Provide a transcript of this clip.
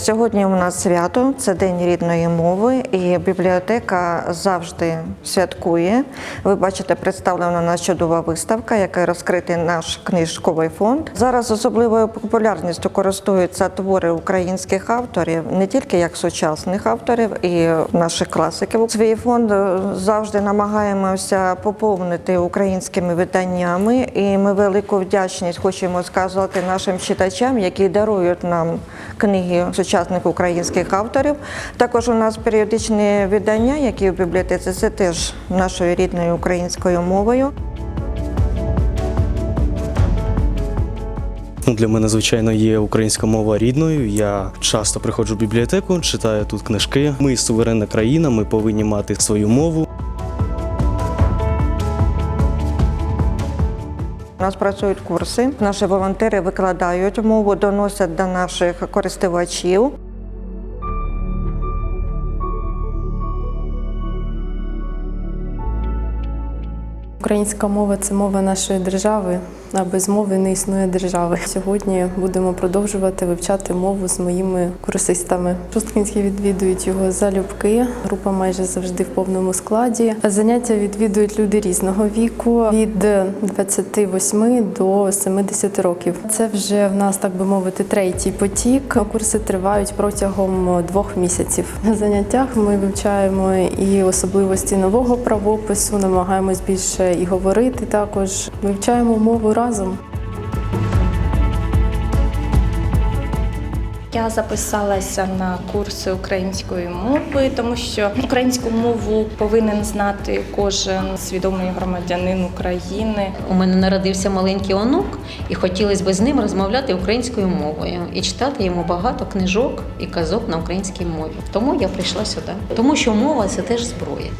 Сьогодні у нас свято, це День рідної мови, і бібліотека завжди святкує. Ви бачите, представлена нас чудова виставка, яка розкритий наш книжковий фонд. Зараз особливою популярністю користуються твори українських авторів, не тільки як сучасних авторів і наших класиків. Свій фонд е, завжди намагаємося поповнити українськими виданнями, і ми велику вдячність хочемо сказати нашим читачам, які дарують нам книги сучасних українських авторів. Також у нас періодичні видання, які в бібліотеці це теж нашою рідною українською мовою. Ну, Для мене, звичайно, є українська мова рідною. Я часто приходжу в бібліотеку, читаю тут книжки. Ми суверенна країна, ми повинні мати свою мову. У нас працюють курси. Наші волонтери викладають мову, доносять до наших користувачів. Українська мова це мова нашої держави, а без мови не існує держави. Сьогодні будемо продовжувати вивчати мову з моїми курсистами. Шосткинські відвідують його залюбки. Група майже завжди в повному складі. Заняття відвідують люди різного віку від 28 до 70 років. Це вже в нас, так би мовити, третій потік. Курси тривають протягом двох місяців. На заняттях ми вивчаємо і особливості нового правопису, намагаємось більше і говорити також. Вивчаємо мову разом. Я записалася на курси української мови, тому що українську мову повинен знати кожен свідомий громадянин України. У мене народився маленький онук, і хотілося б з ним розмовляти українською мовою і читати йому багато книжок і казок на українській мові. Тому я прийшла сюди. Тому що мова це теж зброя.